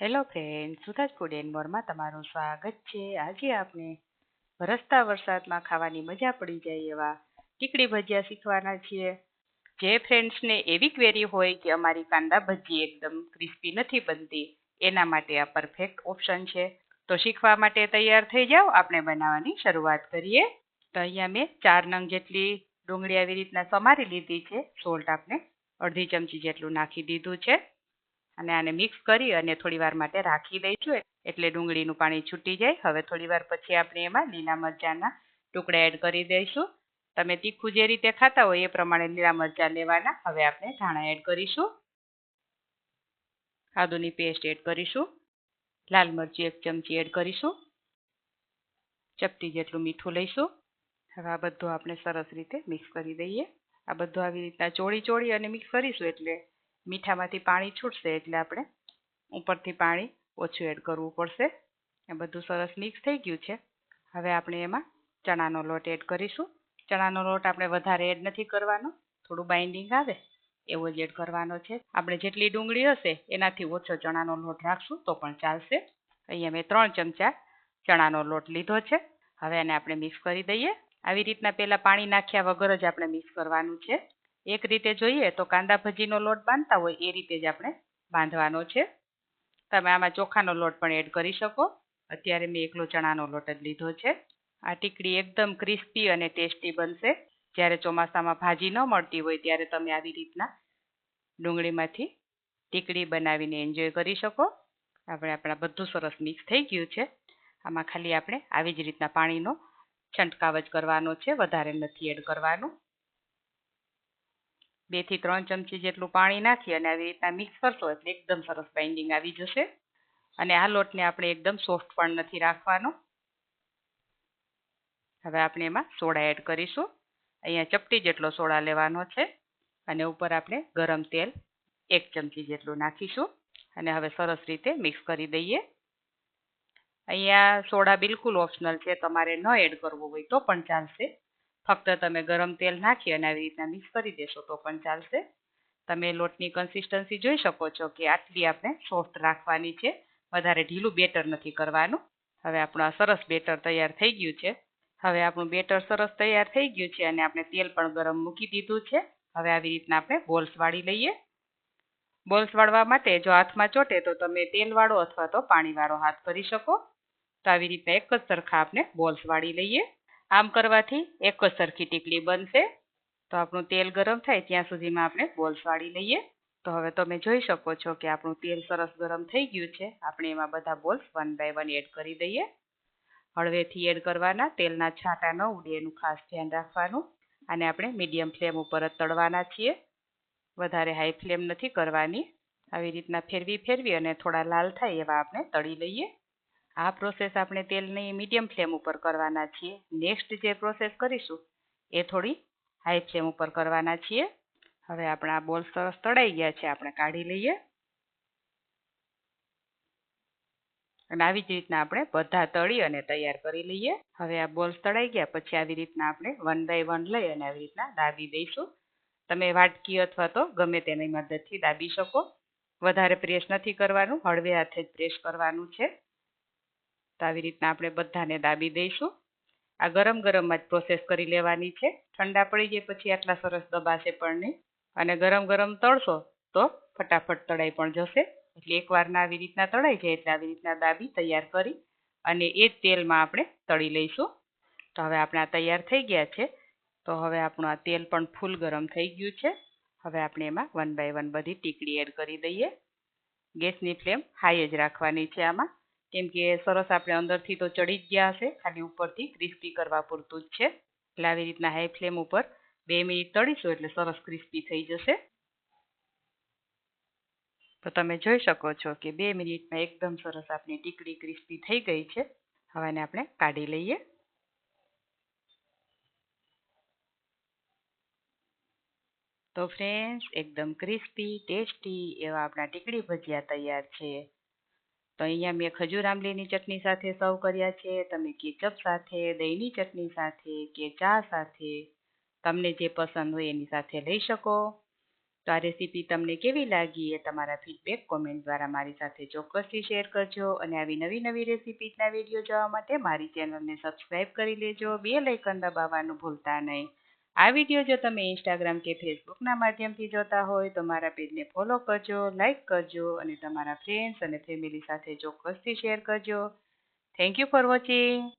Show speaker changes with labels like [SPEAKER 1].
[SPEAKER 1] Hello friend સુધાજ food and મોરમાં તમારું સ્વાગત છે. આજે આપણે વરસતા વરસાદમાં ખાવાની મજા પડી જાય એવા ટીકડી ભજીયા શીખવાના છીએ. જે ફ્રેન્ડ્સને એવી ક્વેરી હોય કે અમારી કાંદા ભજી એકદમ ક્રિસ્પી નથી બનતી, એના માટે આ પરફેક્ટ ઓપ્શન છે. તો શીખવા માટે તૈયાર થઈ જાઓ, આપણે બનાવવાની શરૂઆત કરીએ. તો અહીંયા મેં ચાર નંગ જેટલી ડુંગળી આવી રીતના સમારી લીધી છે. સોલ્ટ આપણે અડધી ચમચી જેટલું નાખી દીધું છે. અને આને મિક્સ કરી અને થોડી વાર માટે રાખી દઈશું એટલે ડુંગળીનું પાણી છૂટી જાય. હવે થોડી વાર પછી આપણે એમાં લીલા મરચાંના ટુકડા એડ કરી દઈશું. તમે તીખું જે રીતે ખાતા હોય એ પ્રમાણે લીલા મરચાં લેવાના. હવે આપણે ધાણા એડ કરીશું. આદુની પેસ્ટ એડ કરીશું. લાલ મરચી એક ચમચી એડ કરીશું. ચપટી જેટલું મીઠું લઈશું. હવે આ બધું આપણે સરસ રીતે મિક્સ કરી દઈએ. આ બધું આવી રીતના ચોળી ચોળી અને મિક્સ કરીશું એટલે મીઠામાંથી પાણી છૂટશે એટલે આપણે ઉપરથી પાણી ઓછું એડ કરવું પડશે. એ બધું સરસ મિક્સ થઈ ગયું છે. હવે આપણે એમાં ચણાનો લોટ એડ કરીશું. ચણાનો લોટ આપણે વધારે એડ નથી કરવાનો. થોડું બાઇન્ડિંગ આવે, એવો જ એડ કરવાનો છે. આપણે જેટલી ડુંગળી હશે એનાથી ઓછો ચણાનો લોટ રાખશું તો પણ ચાલશે. અહીંયા મેં ત્રણ ચમચા ચણાનો લોટ લીધો છે. હવે એને આપણે મિક્સ કરી દઈએ. આવી રીતના પહેલાં પાણી નાખ્યા વગર જ આપણે મિક્સ કરવાનું છે. એક રીતે જોઈએ તો કાંદા ભજીનો લોટ બાંધતા હોય એ રીતે જ આપણે બાંધવાનો છે. તમે આમાં ચોખાનો લોટ પણ એડ કરી શકો. અત્યારે મેં એકલો ચણાનો લોટ જ લીધો છે. આ ટીકડી એકદમ ક્રિસ્પી અને ટેસ્ટી બનશે. જ્યારે ચોમાસામાં ભાજી ન મળતી હોય ત્યારે તમે આવી રીતના ડુંગળીમાંથી ટીકડી બનાવીને એન્જોય કરી શકો. આપણે આપણા બધું સરસ મિક્સ થઈ ગયું છે. આમાં ખાલી આપણે આવી જ રીતના પાણીનો છંટકાવ જ કરવાનો છે. વધારે નથી એડ કરવાનું. બેથી ત્રણ ચમચી જેટલું પાણી નાખી અને આવી રીતના મિક્સ કરશો એટલે એકદમ સરસ બાઇન્ડિંગ આવી જશે. અને આ લોટને આપણે એકદમ સોફ્ટ પણ નથી રાખવાનો. હવે આપણે એમાં સોડા એડ કરીશું. અહીંયા ચપટી જેટલો સોડા લેવાનો છે. અને ઉપર આપણે ગરમ તેલ એક ચમચી જેટલું નાખીશું. અને હવે સરસ રીતે મિક્સ કરી દઈએ. અહીંયા સોડા બિલકુલ ઓપ્શનલ છે. તમારે ન એડ કરવો હોય તો પણ ચાલશે. ફક્ત તમે ગરમ તેલ નાખી અને આવી રીતના મિક્સ કરી દેશો તો પણ ચાલશે. તમે લોટની કન્સિસ્ટન્સી જોઈ શકો છો કે આટલી આપણે સોફ્ટ રાખવાની છે. વધારે ઢીલું બેટર નથી કરવાનું. હવે આપણું આ સરસ બેટર તૈયાર થઈ ગયું છે. હવે આપણું બેટર સરસ તૈયાર થઈ ગયું છે અને આપણે તેલ પણ ગરમ મૂકી દીધું છે. હવે આવી રીતના આપણે બોલ્સ વાળી લઈએ. બોલ્સ વાળવા માટે જો હાથમાં ચોટે તો તમે તેલ વાળો અથવા તો પાણીવાળો હાથ કરી શકો. તો આવી રીતના એક જ સરખા આપણે બોલ્સ વાળી લઈએ. આમ કરવાથી એક જ સરખી ટીકડી બનશે. તો આપણું તેલ ગરમ થાય ત્યાં સુધીમાં આપણે બોલ્સ વાળી લઈએ. તો હવે તમે જોઈ શકો છો કે આપણું તેલ સરસ ગરમ થઈ ગયું છે. આપણે એમાં બધા balls one by one add કરી દઈએ. હળવેથી એડ કરવાના, તેલના છાંટા ન ઉડે એનું ખાસ ધ્યાન રાખવાનું. અને આપણે મીડિયમ ફ્લેમ ઉપર જ તળવાના છીએ. વધારે હાઈ ફ્લેમ નથી કરવાની. આવી રીતના ફેરવી ફેરવી અને થોડા લાલ થાય એવા આપણે તળી લઈએ. આ પ્રોસેસ આપણે તેલની મીડિયમ ફ્લેમ ઉપર કરવાના છીએ. નેક્સ્ટ જે પ્રોસેસ કરીશું, એ થોડી હાઈ ફ્લેમ ઉપર કરવાના છીએ. હવે આપણા બોલ સરસ તળાઈ ગયા છે, આપણે કાઢી લઈએ. અને આવી જ રીતના આપણે બધા તળી અને તૈયાર કરી લઈએ. હવે આ બોલ્સ તળાઈ ગયા, પછી આવી રીતના આપણે વન બાય વન લઈ અને આવી રીતના દાબી દઈશું. તમે વાટકી અથવા તો ગમે તેની મદદથી દાબી શકો. વધારે પ્રેસ નથી કરવાનું, હળવે હાથે જ પ્રેસ કરવાનું છે. તો આવી રીતના આપણે બધાને દાબી દઈશું. આ ગરમ ગરમમાં જ પ્રોસેસ કરી લેવાની છે. ઠંડા પડી જાય પછી આટલા સરસ દબાશે પણ નહીં. અને ગરમ ગરમ તળશો તો ફટાફટ તળાઈ પણ જશે. એટલે એકવારના આવી રીતના તળાઈ જાય એટલે આવી રીતના દાબી તૈયાર કરી અને એ જ તેલમાં આપણે તળી લઈશું. તો હવે આપણે આ તૈયાર થઈ ગયા છે. તો હવે આપણું આ તેલ પણ ફૂલ ગરમ થઈ ગયું છે. હવે આપણે એમાં વન બાય વન બધી ટીકડી એડ કરી દઈએ. ગેસની ફ્લેમ હાઈ જ રાખવાની છે આમાં. કેમ કે સરસ આપણે અંદરથી તો ચડી જ ગયા હશે, ખાલી ઉપરથી ક્રિસ્પી કરવા પૂરતું જ છે. એટલે આવી રીતના હાઈ ફ્લેમ ઉપર બે મિનિટ તળીશું એટલે સરસ ક્રિસ્પી થઈ જશે. તો તમે જોઈ શકો છો કે બે મિનિટમાં એકદમ સરસ આપણી ટીકડી ક્રિસ્પી થઈ ગઈ છે. હવે એને આપણે કાઢી લઈએ. તો ફ્રેન્ડ્સ એકદમ ક્રિસ્પી ટેસ્ટી એવા આપણા ટીકડી ભજીયા તૈયાર છે. તો અહીંયા મેં ખજૂર આંબલીની ચટણી સાથે સર્વ કર્યા છે, તમે કેચઅપ સાથે, દહીંની ચટણી સાથે, કે ચા સાથે, તમને જે પસંદ હોય એની સાથે લઈ શકો. તો આ રેસીપી તમને કેવી લાગી એ તમારા ફીડબેક કોમેન્ટ દ્વારા મારી સાથે ચોક્કસથી શેર કરજો અને આવી નવી નવી રેસીપીના વીડિયો જોવા માટે મારી ચેનલને સબસ્ક્રાઈબ કરી લેજો. બે લાઇકન દબાવવાનું ભૂલતા નહીં. આ વીડિયો જો તમે ઇન્સ્ટાગ્રામ કે ફેસબુકના માધ્યમથી જોતા હોય તો મારા પેજને ફોલો કરજો લાઇક કરજો અને તમારા ફ્રેન્ડ્સ અને ફેમિલી સાથે ચોક્કસથી શેર કરજો. Thank you for watching